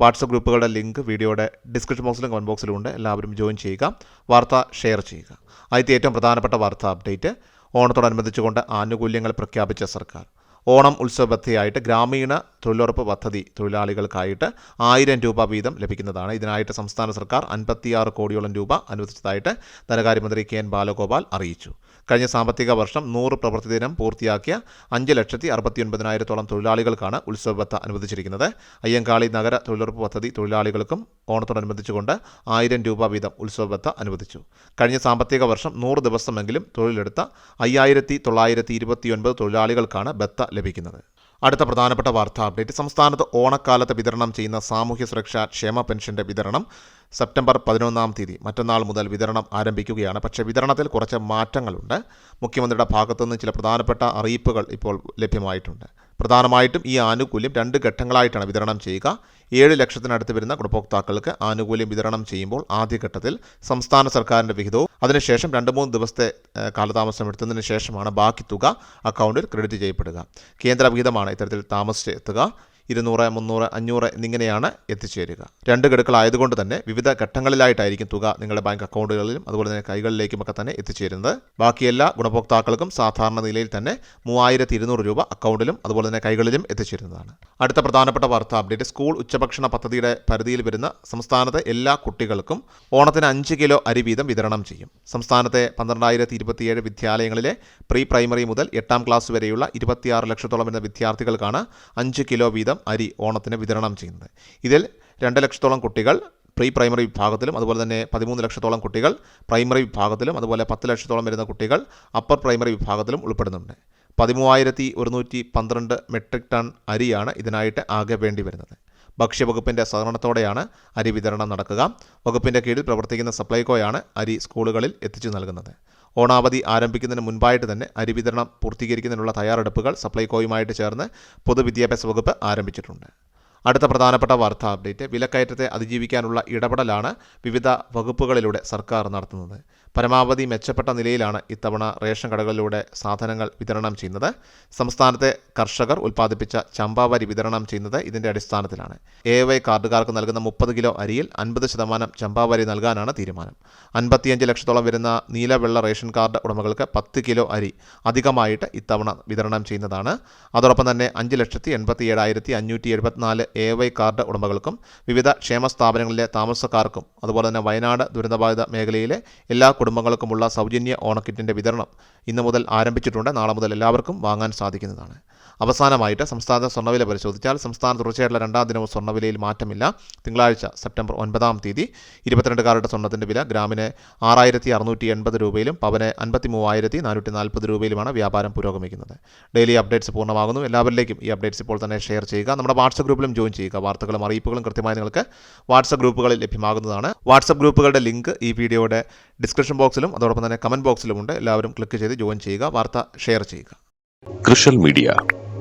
WhatsApp ഗ്രൂപ്പുകളുടെ link വീഡിയോയുടെ description ബോക്സിലും കമന്റ് ബോക്സിലും ഉണ്ട്. എല്ലാവരും ജോയിൻ ചെയ്യുക. വാർത്ത ഷെയർ ചെയ്യുക. ആദ്യത്തെ ഏറ്റവും പ്രധാനപ്പെട്ട വാർത്ത അപ്ഡേറ്റ് ഓണത്തോടനുബന്ധിച്ചുകൊണ്ട് ആനുകൂല്യങ്ങൾ പ്രഖ്യാപിച്ച സർക്കാർ. ഓണം ഉത്സവബദ്ധയായിട്ട് ഗ്രാമീണ തൊഴിലുറപ്പ് പദ്ധതി തൊഴിലാളികൾക്കായിട്ട് ആയിരം രൂപ വീതം ലഭിക്കുന്നതാണ്. ഇതിനായിട്ട് സംസ്ഥാന സർക്കാർ അൻപത്തിയാറ് കോടിയോളം രൂപ അനുവദിച്ചതായിട്ട് ധനകാര്യമന്ത്രി കെ എൻ ബാലഗോപാൽ അറിയിച്ചു. കഴിഞ്ഞ സാമ്പത്തിക വർഷം നൂറ് പ്രവൃത്തി ദിനം പൂർത്തിയാക്കിയ അഞ്ച് ലക്ഷത്തി അറുപത്തി ഒൻപതിനായിരത്തോളം തൊഴിലാളികൾക്കാണ് ഉത്സവബത്ത അനുവദിച്ചിരിക്കുന്നത്. അയ്യങ്കാളി നഗര തൊഴിലുറപ്പ് പദ്ധതി തൊഴിലാളികൾക്കും ഓണത്തോടനുബന്ധിച്ചുകൊണ്ട് ആയിരം രൂപ വീതം ഉത്സവബത്ത അനുവദിച്ചു. കഴിഞ്ഞ സാമ്പത്തിക വർഷം നൂറ് ദിവസമെങ്കിലും തൊഴിലെടുത്ത അയ്യായിരത്തി തൊള്ളായിരത്തി ഇരുപത്തിയൊൻപത് തൊഴിലാളികൾക്കാണ് ബത്ത ലഭിക്കുന്നത്. അടുത്ത പ്രധാനപ്പെട്ട വാർത്താ അപ്ഡേറ്റ്. സംസ്ഥാനത്ത് ഓണക്കാലത്ത് വിതരണം ചെയ്യുന്ന സാമൂഹ്യ സുരക്ഷാ ക്ഷേമ പെൻഷന്റെ വിതരണം സെപ്റ്റംബർ പതിനൊന്നാം തീയതി. മറ്റന്നാൾ മുതൽ വിതരണം ആരംഭിക്കുകയാണ്. പക്ഷേ വിതരണത്തിൽ കുറച്ച് മാറ്റങ്ങളുണ്ട്. മുഖ്യമന്ത്രിയുടെ ഭാഗത്തുനിന്ന് ചില പ്രധാനപ്പെട്ട അറിയിപ്പുകൾ ഇപ്പോൾ ലഭ്യമായിട്ടുണ്ട്. പ്രധാനമായിട്ടും ഈ ആനുകൂല്യം രണ്ട് ഘട്ടങ്ങളായിട്ടാണ് വിതരണം ചെയ്യുക. ഏഴ് ലക്ഷത്തിനടുത്ത് വരുന്ന ഗുണഭോക്താക്കൾക്ക് ആനുകൂല്യം വിതരണം ചെയ്യുമ്പോൾ ആദ്യഘട്ടത്തിൽ സംസ്ഥാന സർക്കാരിന്റെ വിഹിതവും അതിനുശേഷം രണ്ട് മൂന്ന് ദിവസത്തെ കാലതാമസം എടുത്തതിന് ശേഷമാണ് ബാക്കി തുക അക്കൗണ്ടിൽ ക്രെഡിറ്റ് ചെയ്യപ്പെടുക. കേന്ദ്ര വിഹിതമാണ് ഇത്തരത്തിൽ താമസിച്ച് എത്തുക. ഇരുന്നൂറ് മുന്നൂറ് അഞ്ഞൂറ് എന്നിങ്ങനെയാണ് എത്തിച്ചേരുക. രണ്ട് ഗഡുക്കളായതുകൊണ്ട് തന്നെ വിവിധ ഘട്ടങ്ങളിലായിട്ടായിരിക്കും തുക നിങ്ങളുടെ ബാങ്ക് അക്കൗണ്ടുകളിലും അതുപോലെ തന്നെ കൈകളിലേക്കുമൊക്കെ തന്നെ എത്തിച്ചേരുന്നത്. ബാക്കി എല്ലാ ഗുണഭോക്താക്കൾക്കും സാധാരണ നിലയിൽ തന്നെ മൂവായിരത്തി ഇരുന്നൂറ് രൂപ അക്കൗണ്ടിലും അതുപോലെ തന്നെ കൈകളിലും എത്തിച്ചേരുന്നതാണ്. അടുത്ത പ്രധാനപ്പെട്ട വാർത്താ അപ്ഡേറ്റ് സ്കൂൾ ഉച്ചഭക്ഷണ പദ്ധതിയുടെ പരിധിയിൽ വരുന്ന സംസ്ഥാനത്തെ എല്ലാ കുട്ടികൾക്കും ഓണത്തിന് അഞ്ച് കിലോ അരി വീതം വിതരണം ചെയ്യും. സംസ്ഥാനത്തെ പന്ത്രണ്ടായിരത്തി ഇരുപത്തിയേഴ് വിദ്യാലയങ്ങളിലെ പ്രീ പ്രൈമറി മുതൽ എട്ടാം ക്ലാസ് വരെയുള്ള ഇരുപത്തിയാറ് ലക്ഷത്തോളം വരുന്ന വിദ്യാർത്ഥികൾക്കാണ് അഞ്ച് കിലോ വീതം അരി ഓണത്തിന് വിതരണം ചെയ്യുന്നത്. ഇതിൽ രണ്ട് ലക്ഷത്തോളം കുട്ടികൾ പ്രീ പ്രൈമറി വിഭാഗത്തിലും അതുപോലെ തന്നെ പതിമൂന്ന് ലക്ഷത്തോളം കുട്ടികൾ പ്രൈമറി വിഭാഗത്തിലും അതുപോലെ പത്ത് ലക്ഷത്തോളം വരുന്ന കുട്ടികൾ അപ്പർ പ്രൈമറി വിഭാഗത്തിലും ഉൾപ്പെടുന്നുണ്ട്. പതിമൂവായിരത്തി ഒരുന്നൂറ്റി പന്ത്രണ്ട് മെട്രിക് ടൺ അരിയാണ് ഇതിനായിട്ട് ആകെ വേണ്ടി വരുന്നത്. ഭക്ഷ്യവകുപ്പിന്റെ സഹകരണത്തോടെയാണ് അരി വിതരണം നടക്കുക. വകുപ്പിന്റെ കീഴിൽ പ്രവർത്തിക്കുന്ന സപ്ലൈകോയാണ് അരി സ്കൂളുകളിൽ എത്തിച്ചു നൽകുന്നത്. ഓണാവധി ആരംഭിക്കുന്നതിന് മുൻപായിട്ട് തന്നെ അരി വിതരണം പൂർത്തീകരിക്കുന്നതിനുള്ള തയ്യാറെടുപ്പുകൾ സപ്ലൈകോയുമായിട്ട് ചേർന്ന് പൊതുവിദ്യാഭ്യാസ വകുപ്പ് ആരംഭിച്ചിട്ടുണ്ട്. അടുത്ത പ്രധാനപ്പെട്ട വാർത്താ അപ്ഡേറ്റ് വിലക്കയറ്റത്തെ അതിജീവിക്കാനുള്ള ഇടപെടലാണ് വിവിധ വകുപ്പുകളിലൂടെ സർക്കാർ നടത്തുന്നത്. പരമാവധി മെച്ചപ്പെട്ട നിലയിലാണ് ഇത്തവണ റേഷൻ കടകളിലൂടെ സാധനങ്ങൾ വിതരണം ചെയ്യുന്നത്. സംസ്ഥാനത്തെ കർഷകർ ഉൽപ്പാദിപ്പിച്ച ചമ്പാവരി വിതരണം ചെയ്യുന്നത് ഇതിന്റെ അടിസ്ഥാനത്തിലാണ്. എ വൈ കാർഡുകാർക്ക് നൽകുന്ന മുപ്പത് കിലോ അരിയിൽ അൻപത് ശതമാനം ചമ്പാവരി നൽകാനാണ് തീരുമാനം. അൻപത്തിയഞ്ച് ലക്ഷത്തോളം വരുന്ന നീലവെള്ള റേഷൻ കാർഡ് ഉടമകൾക്ക് പത്ത് കിലോ അരി അധികമായിട്ട് ഇത്തവണ വിതരണം ചെയ്യുന്നതാണ്. അതോടൊപ്പം തന്നെ അഞ്ച് ലക്ഷത്തി എൺപത്തി ഏഴായിരത്തി അഞ്ഞൂറ്റി എഴുപത്തിനാല് എ വൈ കാർഡ് ഉടമകൾക്കും വിവിധ ക്ഷേമ സ്ഥാപനങ്ങളിലെ താമസക്കാർക്കും അതുപോലെ തന്നെ വയനാട് ദുരന്തബാധിത മേഖലയിലെ എല്ലാ കുടുംബങ്ങൾക്കുമുള്ള സൗജന്യ ഓണക്കിറ്റിന്റെ വിതരണം ഇന്നു മുതൽ ആരംഭിച്ചിട്ടുണ്ട്. നാളെ മുതൽ എല്ലാവർക്കും വാങ്ങാൻ സാധിക്കുന്നതാണ്. അവസാനമായിട്ട് സംസ്ഥാന സ്വർണവില പരിശോധിച്ചാൽ സംസ്ഥാന തുടർച്ചയായിട്ടുള്ള രണ്ടാം ദിനവും സ്വർണവിലയിൽ മാറ്റമില്ല. തിങ്കളാഴ്ച സെപ്റ്റംബർ ഒൻപതാം തീയതി ഇരുപത്തിരണ്ട് കാരുടെ സ്വർണത്തിന്റെ വില ഗ്രാമിന് ആറായിരത്തി അറുന്നൂറ്റി എൺപത് രൂപയിലും പവന് അൻപത്തി മൂവായിരത്തി നാനൂറ്റി നാൽപ്പത് രൂപയിലുമാണ് വ്യാപാരം പുരോഗമിക്കുന്നത്. ഡെയിലി അപ്ഡേറ്റ്സ് പൂർണമാകുന്നു. എല്ലാവരിലേക്കും ഈ അപ്ഡേറ്റ്സ് ഇപ്പോൾ തന്നെ ഷെയർ ചെയ്യുക. നമ്മുടെ വാട്സപ്പ് ഗ്രൂപ്പിലും ജോയിൻ ചെയ്യുക. വാർത്തകളും അറിയിപ്പുകളും കൃത്യമായി നിങ്ങൾക്ക് വാട്സപ്പ് ഗ്രൂപ്പുകളിൽ ലഭ്യമാകുന്നതാണ്. വാട്സപ്പ് ഗ്രൂപ്പുകളുടെ ലിങ്ക് ഈ വീഡിയോയുടെ ഡിസ്ക്രിപ്ഷൻ ബോക്സിലും അതോടൊപ്പം തന്നെ കമന്റ് ബോക്സിലുമുണ്ട് എല്ലാവരും ക്ലിക്ക് ചെയ്ത് ജോയിൻ ചെയ്യുക. വാർത്ത ഷെയർ ചെയ്യുക. കൃഷൽ മീഡിയ